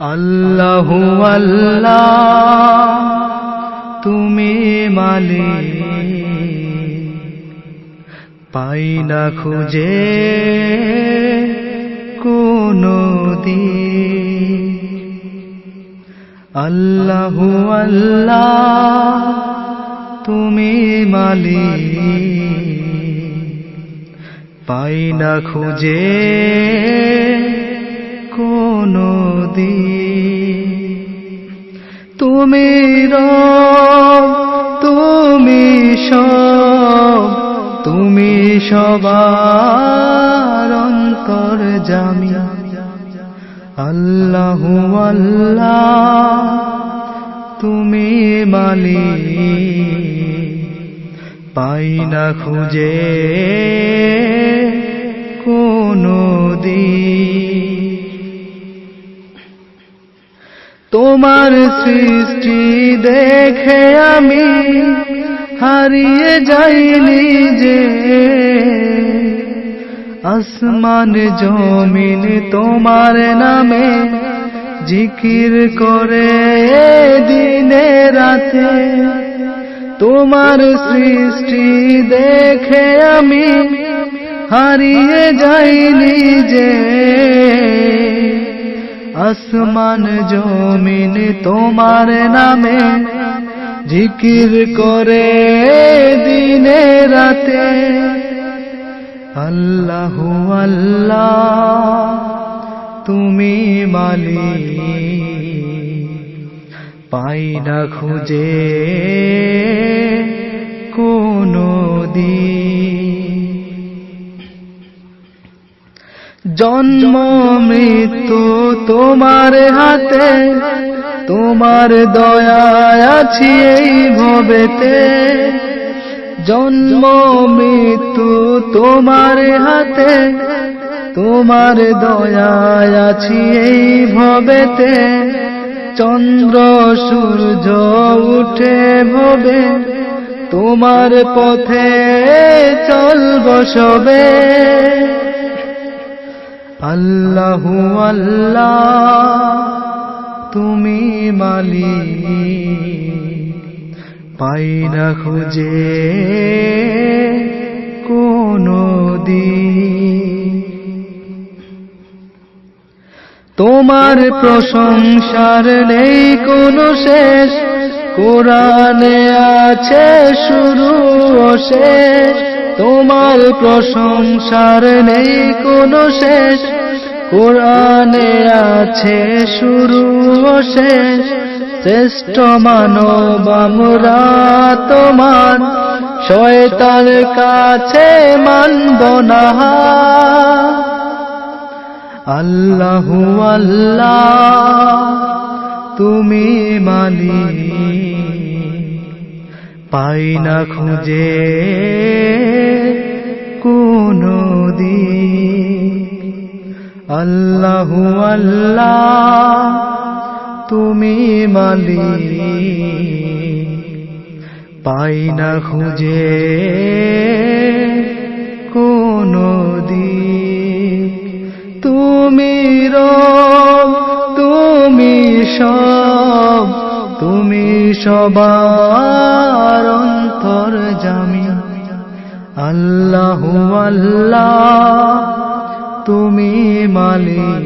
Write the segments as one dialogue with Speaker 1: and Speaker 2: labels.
Speaker 1: আল্লাহু আল্লাহ, তুমি মালি পাই না খুঁজে কোনো আল্লাহু আল্লাহ, তুমি মালি পাই না খুঁজে কোনো দিক তুমি রব, তুমি সব, তুমি সবার অন্তর জামি। আল্লাহু আল্লাহ, তুমি মালিক পাই না খুঁজে তোমার সৃষ্টি দেখে আমি হারিয়ে যাইনি যে। আসমান জমিন তোমার নামে জিকির করে দিনে রাতে। তোমার সৃষ্টি দেখে আমি হারিয়ে যাইনি যে। আসমান জমিন তোমার নামে জিকির করে দিনে রাতে। আল্লাহু আল্লাহ, তুমি মালিক। পাই না খুঁজে কোনো দিক জন্ম মৃত্যু তোমার হাতে, তোমার দয়া আছি এই ভবেতে। জন্ম মৃত্যু তোমার হাতে, তোমার দয়া আছি এই ভবেতে। চন্দ্র সূর্য উঠে ভবে, তোমার পথে চলব সবে। আল্লাহু আল্লাহ, তুমি মালিক। পাই না খুঁজে কোনো তোমার প্রশংসার নেই কোনো শেষ। কোরআনে আছে শুরু শেষ। তোমার প্রশংসার নেই কোনো শেষ। কোরআনে আছে শুরু শেষ। শ্রেষ্ঠ মানব আমরা তোমার। শয়তার কাছে মানব না। আল্লাহ আল্লাহ, তুমি মালিক। পাই না খুঁজে কোনো দিক। আল্লাহু আল্লাহ, তুমি মালিক। পাই না খুঁজে কোনো তুমি রব, তুমি সব, তুমি সবার অন্তর জামি আল্লাহু আল্লাহ তুমি মালিক।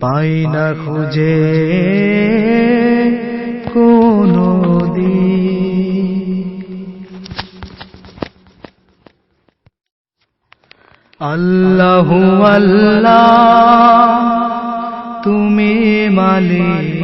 Speaker 1: পাই না খুঁজে কোনো আল্লাহু আল্লাহ তুমি মালিক।